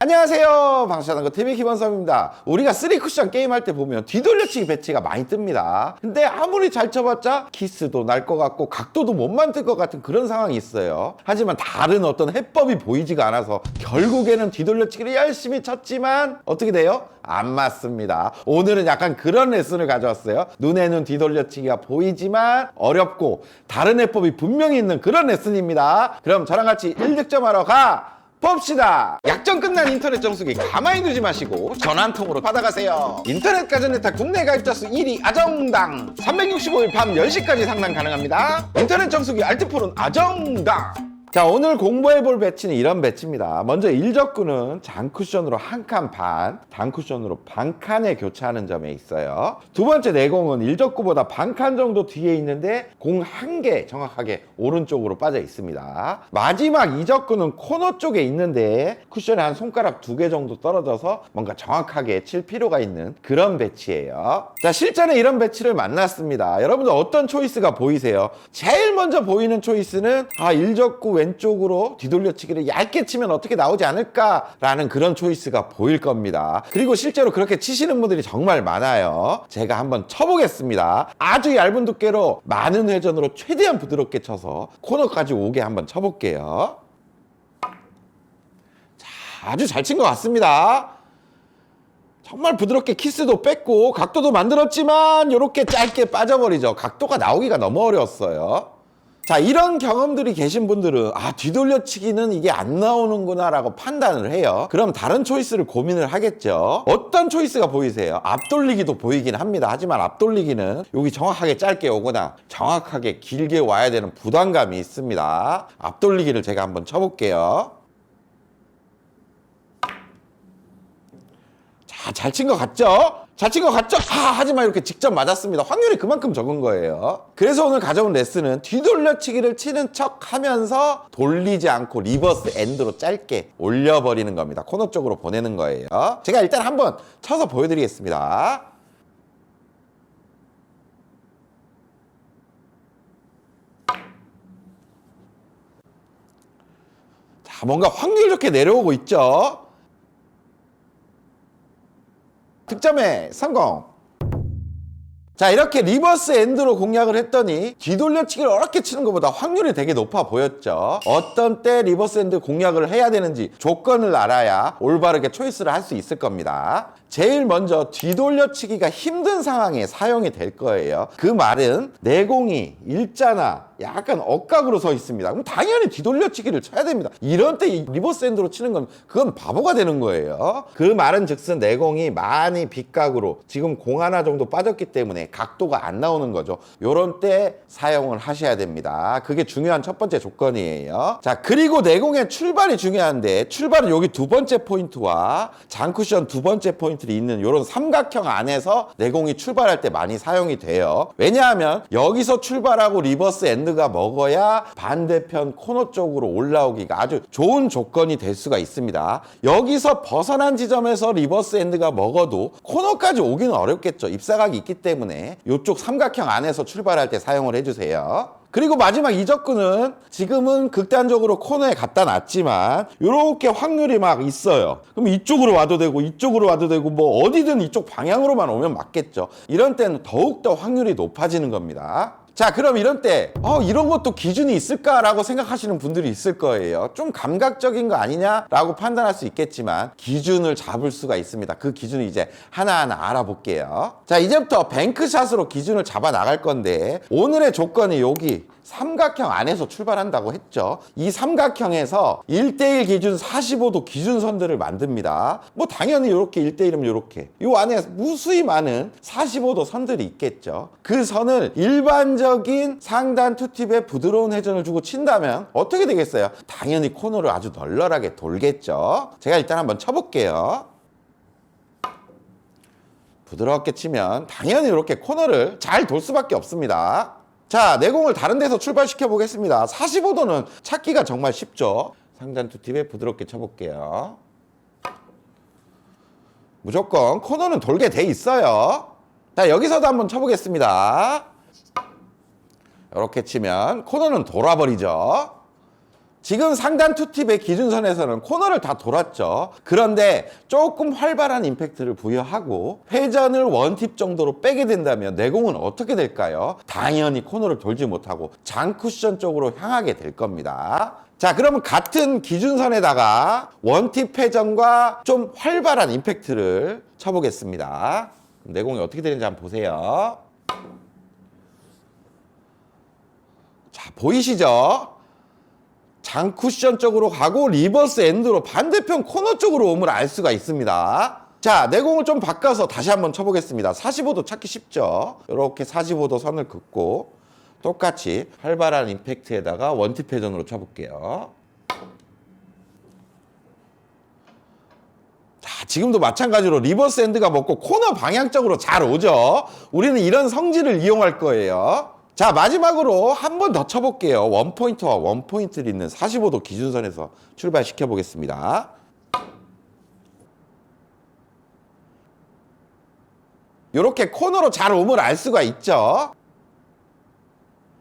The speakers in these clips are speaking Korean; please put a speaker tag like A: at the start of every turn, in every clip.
A: 안녕하세요. 방수자단거 TV 김원섭입니다. 우리가 3쿠션 게임할 때 보면 뒤돌려치기 배치가 많이 뜹니다. 근데 아무리 잘 쳐봤자 키스도 날 것 같고 각도도 못 만들 것 같은 그런 상황이 있어요. 하지만 다른 어떤 해법이 보이지가 않아서 결국에는 뒤돌려치기를 열심히 쳤지만 어떻게 돼요? 안 맞습니다. 오늘은 약간 그런 레슨을 가져왔어요. 눈에는 뒤돌려치기가 보이지만 어렵고 다른 해법이 분명히 있는 그런 레슨입니다. 그럼 저랑 같이 1득점 하러 가! 봅시다. 약정 끝난 인터넷 정수기 가만히 두지 마시고 전화 한 통으로 받아가세요. 인터넷 가전 네타 국내 가입자 수 1위 아정당 365일 밤 10시까지 상담 가능합니다. 인터넷 정수기 알트폴은 아정당 자 오늘 공부해 볼 배치는 이런 배치입니다. 먼저 일적구는 장쿠션으로 한 칸 반, 단쿠션으로 반 칸에 교차하는 점에 있어요. 두 번째 내공은 일적구보다 반 칸 정도 뒤에 있는데 공 한 개 정확하게 오른쪽으로 빠져 있습니다. 마지막 이적구는 코너 쪽에 있는데 쿠션에 한 손가락 두 개 정도 떨어져서 뭔가 정확하게 칠 필요가 있는 그런 배치예요. 자 실전에 이런 배치를 만났습니다. 여러분들 어떤 초이스가 보이세요? 제일 먼저 보이는 초이스는 아 일적구 왼 쪽으로 뒤돌려치기를 얇게 치면 어떻게 나오지 않을까라는 그런 초이스가 보일 겁니다. 그리고 실제로 그렇게 치시는 분들이 정말 많아요. 제가 한번 쳐보겠습니다. 아주 얇은 두께로 많은 회전으로 최대한 부드럽게 쳐서 코너까지 오게 한번 쳐볼게요. 자, 아주 잘 친 것 같습니다. 정말 부드럽게 키스도 뺐고 각도도 만들었지만 이렇게 짧게 빠져버리죠. 각도가 나오기가 너무 어려웠어요. 자 이런 경험들이 계신 분들은 아 뒤돌려치기는 이게 안 나오는구나 라고 판단을 해요. 그럼 다른 초이스를 고민을 하겠죠. 어떤 초이스가 보이세요? 앞돌리기도 보이긴 합니다. 하지만 앞돌리기는 여기 정확하게 짧게 오거나 정확하게 길게 와야 되는 부담감이 있습니다. 앞돌리기를 제가 한번 쳐볼게요. 자, 잘 친 것 같죠? 것 같죠? 아, 하지만 이렇게 직접 맞았습니다. 확률이 그만큼 적은 거예요. 그래서 오늘 가져온 레슨은 뒤돌려치기를 치는 척 하면서 돌리지 않고 리버스 엔드로 짧게 올려버리는 겁니다. 코너 쪽으로 보내는 거예요. 제가 일단 한번 쳐서 보여드리겠습니다. 자, 뭔가 확률 좋게 내려오고 있죠? 득점에 성공. 자 이렇게 리버스 엔드로 공략을 했더니 뒤돌려치기를 어렵게 치는 것보다 확률이 되게 높아 보였죠 어떤 때 리버스 엔드 공략을 해야 되는지 조건을 알아야 올바르게 초이스를 할 수 있을 겁니다 제일 먼저 뒤돌려치기가 힘든 상황에 사용이 될 거예요 그 말은 내공이 일자나 약간 억각으로 서 있습니다 그럼 당연히 뒤돌려치기를 쳐야 됩니다 이런 때이 리버스 엔드로 치는 건 그건 바보가 되는 거예요 그 말은 즉슨 내공이 많이 빗각으로 지금 공 하나 정도 빠졌기 때문에 각도가 안 나오는 거죠. 요런 때 사용을 하셔야 됩니다. 그게 중요한 첫 번째 조건이에요. 자, 그리고 내공의 출발이 중요한데 출발은 여기 두 번째 포인트와 장쿠션 두 번째 포인트 를 있는 요런 삼각형 안에서 내공이 출발할 때 많이 사용이 돼요. 왜냐하면 여기서 출발하고 리버스 엔드가 먹어야 반대편 코너 쪽으로 올라오기가 아주 좋은 조건이 될 수가 있습니다. 여기서 벗어난 지점에서 리버스 엔드가 먹어도 코너까지 오기는 어렵겠죠. 입사각이 있기 때문에 이쪽 삼각형 안에서 출발할 때 사용을 해주세요. 그리고 마지막 이적구는 지금은 극단적으로 코너에 갖다 놨지만 이렇게 확률이 막 있어요. 그럼 이쪽으로 와도 되고 이쪽으로 와도 되고 뭐 어디든 이쪽 방향으로만 오면 맞겠죠. 이런 때는 더욱더 확률이 높아지는 겁니다. 자, 그럼 이런 때, 어, 이런 것도 기준이 있을까라고 생각하시는 분들이 있을 거예요. 좀 감각적인 거 아니냐라고 판단할 수 있겠지만, 기준을 잡을 수가 있습니다. 그 기준을 이제 하나하나 알아볼게요. 자, 이제부터 뱅크샷으로 기준을 잡아 나갈 건데, 오늘의 조건이 여기 삼각형 안에서 출발한다고 했죠. 이 삼각형에서 1대1 기준 45도 기준선들을 만듭니다. 뭐 당연히 이렇게 1대1이면 이렇게. 이 안에 무수히 많은 45도 선들이 있겠죠. 그 선을 일반적인 상단 투팁에 부드러운 회전을 주고 친다면 어떻게 되겠어요? 당연히 코너를 아주 널널하게 돌겠죠. 제가 일단 한번 쳐볼게요. 부드럽게 치면 당연히 이렇게 코너를 잘 돌 수밖에 없습니다. 자, 내공을 다른 데서 출발시켜 보겠습니다. 45도는 찾기가 정말 쉽죠. 상단 투팁에 부드럽게 쳐볼게요. 무조건 코너는 돌게 돼 있어요. 자, 여기서도 한번 쳐보겠습니다. 이렇게 치면 코너는 돌아버리죠. 지금 상단 투팁의 기준선에서는 코너를 다 돌았죠. 그런데 조금 활발한 임팩트를 부여하고 회전을 원팁 정도로 빼게 된다면 내공은 어떻게 될까요? 당연히 코너를 돌지 못하고 장쿠션 쪽으로 향하게 될 겁니다. 자, 그러면 같은 기준선에다가 원팁 회전과 좀 활발한 임팩트를 쳐보겠습니다. 내공이 어떻게 되는지 한번 보세요. 자, 보이시죠? 장 쿠션 쪽으로 가고 리버스 엔드로 반대편 코너 쪽으로 오면 알 수가 있습니다. 자, 내공을 좀 바꿔서 다시 한번 쳐보겠습니다. 45도 찾기 쉽죠? 이렇게 45도 선을 긋고 똑같이 활발한 임팩트에다가 원팁 회전으로 쳐볼게요. 자, 지금도 마찬가지로 리버스 엔드가 먹고 코너 방향적으로 잘 오죠? 우리는 이런 성질을 이용할 거예요. 자, 마지막으로 한 번 더 쳐볼게요. 원포인트와 원포인트를 있는 45도 기준선에서 출발시켜 보겠습니다. 이렇게 코너로 잘 오면 알 수가 있죠.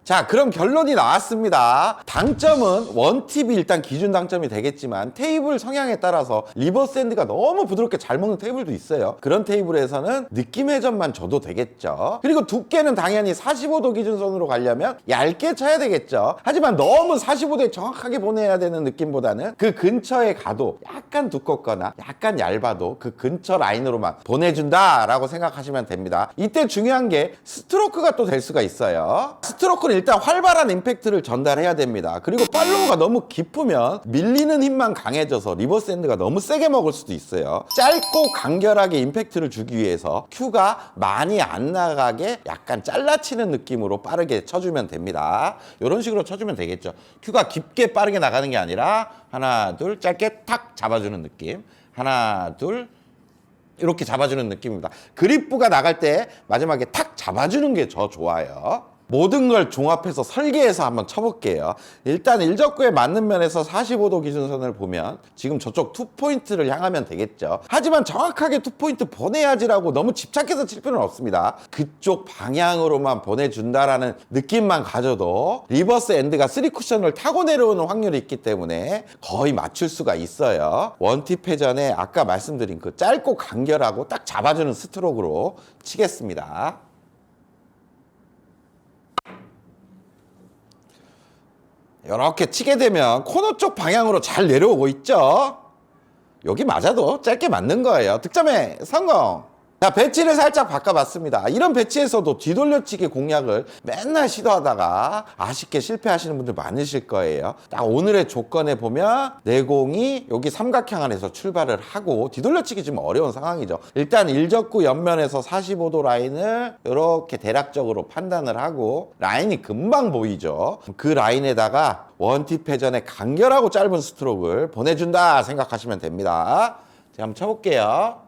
A: 자, 그럼 결론이 나왔습니다. 당점은 원팁이 일단 기준 당점이 되겠지만 테이블 성향에 따라서 리버스 핸드가 너무 부드럽게 잘 먹는 테이블도 있어요. 그런 테이블에서는 느낌 회전만 줘도 되겠죠. 그리고 두께는 당연히 45도 기준선으로 가려면 얇게 쳐야 되겠죠. 하지만 너무 45도에 정확하게 보내야 되는 느낌보다는 그 근처에 가도 약간 두껍거나 약간 얇아도 그 근처 라인으로만 보내준다 라고 생각하시면 됩니다. 이때 중요한 게 스트로크가 또 될 수가 있어요. 스트로크는 일단 활발한 임팩트를 전달해야 됩니다. 그리고 팔로우가 너무 깊으면 밀리는 힘만 강해져서 리버스 핸드가 너무 세게 먹을 수도 있어요. 짧고 간결하게 임팩트를 주기 위해서 큐가 많이 안 나가게 약간 잘라치는 느낌으로 빠르게 쳐주면 됩니다. 이런 식으로 쳐주면 되겠죠. 큐가 깊게 빠르게 나가는 게 아니라 하나, 둘, 짧게 탁 잡아주는 느낌. 하나, 둘, 이렇게 잡아주는 느낌입니다. 그립부가 나갈 때 마지막에 탁 잡아주는 게더 좋아요. 모든 걸 종합해서 설계해서 한번 쳐볼게요. 일단 일적구에 맞는 면에서 45도 기준선을 보면 지금 저쪽 투포인트를 향하면 되겠죠. 하지만 정확하게 투포인트 보내야지라고 너무 집착해서 칠 필요는 없습니다. 그쪽 방향으로만 보내준다라는 느낌만 가져도 리버스 엔드가 3쿠션을 타고 내려오는 확률이 있기 때문에 거의 맞출 수가 있어요. 원팁 회전에 아까 말씀드린 그 짧고 간결하고 딱 잡아주는 스트로크로 치겠습니다. 이렇게 치게 되면 코너 쪽 방향으로 잘 내려오고 있죠. 여기 맞아도 짧게 맞는 거예요. 득점에 성공. 자, 배치를 살짝 바꿔봤습니다. 이런 배치에서도 뒤돌려치기 공략을 맨날 시도하다가 아쉽게 실패하시는 분들 많으실 거예요. 딱 오늘의 조건에 보면 내공이 여기 삼각형 안에서 출발을 하고 뒤돌려치기 좀 어려운 상황이죠. 일단 일적구 옆면에서 45도 라인을 이렇게 대략적으로 판단을 하고 라인이 금방 보이죠. 그 라인에다가 원팁 회전에 간결하고 짧은 스트로크를 보내준다 생각하시면 됩니다. 제가 한번 쳐볼게요.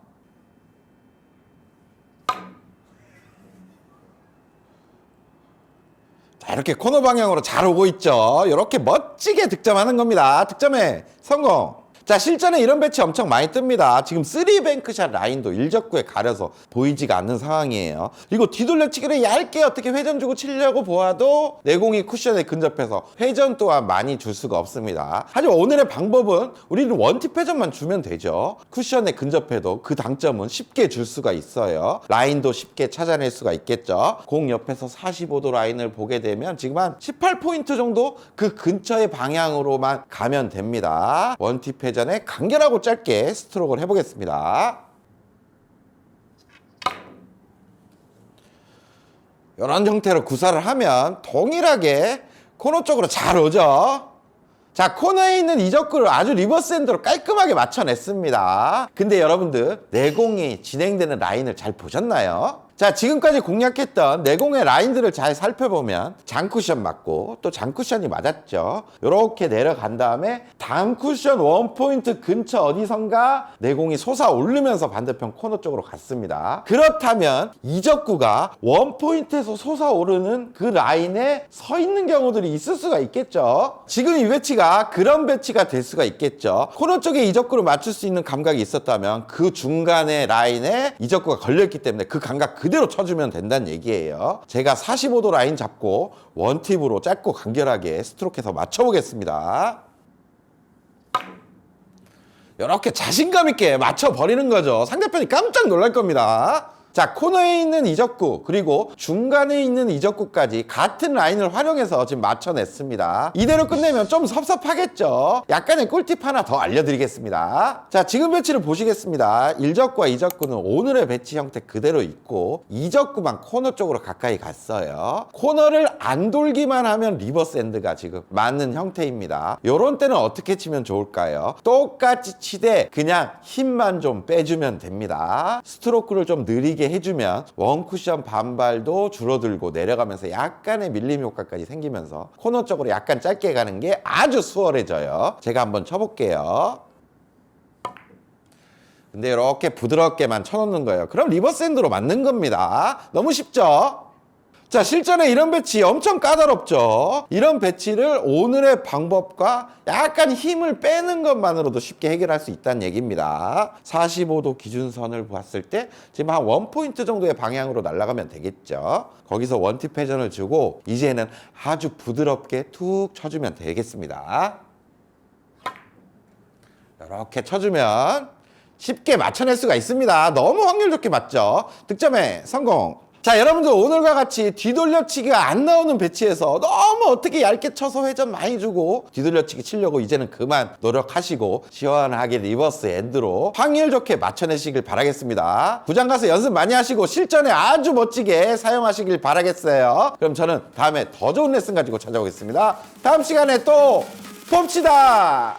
A: 이렇게 코너 방향으로 잘 오고 있죠. 이렇게 멋지게 득점하는 겁니다. 득점에 성공. 자, 실전에 이런 배치 엄청 많이 뜹니다. 지금 3뱅크샷 라인도 일적구에 가려서 보이지가 않는 상황이에요. 그리고 뒤돌려치기를 얇게 어떻게 회전 주고 치려고 보아도 내공이 쿠션에 근접해서 회전 또한 많이 줄 수가 없습니다. 하지만 오늘의 방법은 우리는 원팁 회전만 주면 되죠. 쿠션에 근접해도 그 당점은 쉽게 줄 수가 있어요. 라인도 쉽게 찾아낼 수가 있겠죠. 공 옆에서 45도 라인을 보게 되면 지금 한 18포인트 정도 그 근처의 방향으로만 가면 됩니다. 원팁 회전 에 간결하고 짧게 스트로크를 해보겠습니다. 이런 형태로 구사를 하면 동일하게 코너 쪽으로 잘 오죠. 자, 코너에 있는 이적구를 아주 리버스 핸드로 깔끔하게 맞춰냈습니다. 근데 여러분들, 내공이 진행되는 라인을 잘 보셨나요? 자, 지금까지 공략했던 내공의 라인들을 잘 살펴보면 장쿠션 맞고 또 장쿠션이 맞았죠. 이렇게 내려간 다음에 다음 쿠션 원포인트 근처 어디선가 내공이 솟아오르면서 반대편 코너 쪽으로 갔습니다. 그렇다면 이적구가 원포인트에서 솟아오르는 그 라인에 서 있는 경우들이 있을 수가 있겠죠. 지금 이 배치가 그런 배치가 될 수가 있겠죠. 코너 쪽에 이적구를 맞출 수 있는 감각이 있었다면 그 중간에 라인에 이적구가 걸려있기 때문에 그 감각 그 그대로 쳐주면 된다는 얘기예요. 제가 45도 라인 잡고 원팁으로 짧고 간결하게 스트로크해서 맞춰보겠습니다. 이렇게 자신감 있게 맞춰버리는 거죠. 상대편이 깜짝 놀랄 겁니다. 자, 코너에 있는 이적구, 그리고 중간에 있는 이적구까지 같은 라인을 활용해서 지금 맞춰냈습니다. 이대로 끝내면 좀 섭섭하겠죠? 약간의 꿀팁 하나 더 알려드리겠습니다. 자, 지금 배치를 보시겠습니다. 일적구와 이적구는 오늘의 배치 형태 그대로 있고, 이적구만 코너 쪽으로 가까이 갔어요. 코너를 안 돌기만 하면 리버스 엔드가 지금 맞는 형태입니다. 요런 때는 어떻게 치면 좋을까요? 똑같이 치되 그냥 힘만 좀 빼주면 됩니다. 스트로크를 좀 느리게 해주면 원쿠션 반발도 줄어들고 내려가면서 약간의 밀림 효과까지 생기면서 코너 쪽으로 약간 짧게 가는 게 아주 수월해져요. 제가 한번 쳐볼게요. 근데 이렇게 부드럽게만 쳐놓는 거예요. 그럼 리버스 핸드로 맞는 겁니다. 너무 쉽죠? 자, 실전에 이런 배치 엄청 까다롭죠? 이런 배치를 오늘의 방법과 약간 힘을 빼는 것만으로도 쉽게 해결할 수 있다는 얘기입니다. 45도 기준선을 봤을 때 지금 한 원포인트 정도의 방향으로 날아가면 되겠죠? 거기서 원팁 회전을 주고 이제는 아주 부드럽게 툭 쳐주면 되겠습니다. 이렇게 쳐주면 쉽게 맞춰낼 수가 있습니다. 너무 확률 좋게 맞죠? 득점에 성공. 자, 여러분들 오늘과 같이 뒤돌려치기가 안 나오는 배치에서 너무 어떻게 얇게 쳐서 회전 많이 주고 뒤돌려치기 치려고 이제는 그만 노력하시고 시원하게 리버스 엔드로 확률 좋게 맞춰내시길 바라겠습니다. 부장 가서 연습 많이 하시고 실전에 아주 멋지게 사용하시길 바라겠어요. 그럼 저는 다음에 더 좋은 레슨 가지고 찾아오겠습니다. 다음 시간에 또 봅시다.